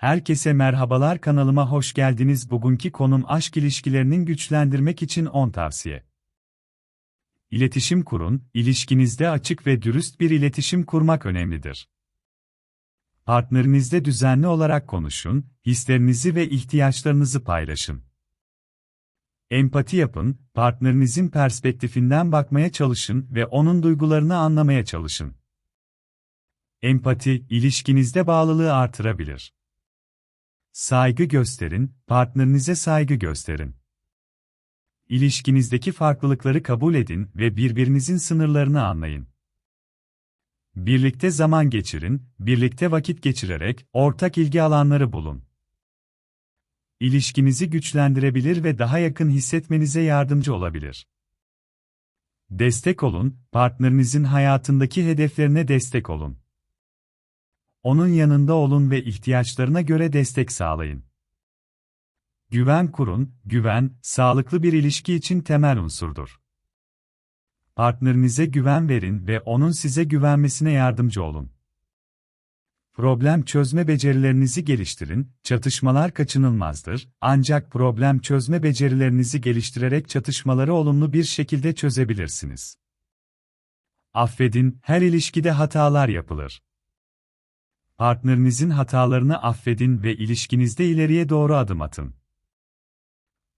Herkese merhabalar kanalıma hoş geldiniz. Bugünkü konum aşk ilişkilerinin güçlendirmek için 10 tavsiye. İletişim kurun, ilişkinizde açık ve dürüst bir iletişim kurmak önemlidir. Partnerinizle düzenli olarak konuşun, hislerinizi ve ihtiyaçlarınızı paylaşın. Empati yapın, partnerinizin perspektifinden bakmaya çalışın ve onun duygularını anlamaya çalışın. Empati, ilişkinizde bağlılığı artırabilir. Saygı gösterin, partnerinize saygı gösterin. İlişkinizdeki farklılıkları kabul edin ve birbirinizin sınırlarını anlayın. Birlikte zaman geçirin, birlikte vakit geçirerek ortak ilgi alanları bulun. İlişkinizi güçlendirebilir ve daha yakın hissetmenize yardımcı olabilir. Destek olun, partnerinizin hayatındaki hedeflerine destek olun. Onun yanında olun ve ihtiyaçlarına göre destek sağlayın. Güven kurun, güven, sağlıklı bir ilişki için temel unsurdur. Partnerinize güven verin ve onun size güvenmesine yardımcı olun. Problem çözme becerilerinizi geliştirin, çatışmalar kaçınılmazdır, ancak problem çözme becerilerinizi geliştirerek çatışmaları olumlu bir şekilde çözebilirsiniz. Affedin, her ilişkide hatalar yapılır. Partnerinizin hatalarını affedin ve ilişkinizde ileriye doğru adım atın.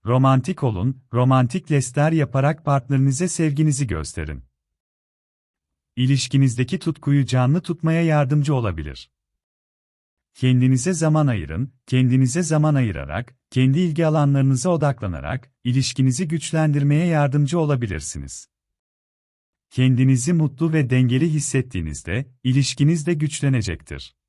Romantik olun, romantik lestler yaparak partnerinize sevginizi gösterin. İlişkinizdeki tutkuyu canlı tutmaya yardımcı olabilir. Kendinize zaman ayırın, kendinize zaman ayırarak, kendi ilgi alanlarınıza odaklanarak, ilişkinizi güçlendirmeye yardımcı olabilirsiniz. Kendinizi mutlu ve dengeli hissettiğinizde, ilişkiniz de güçlenecektir.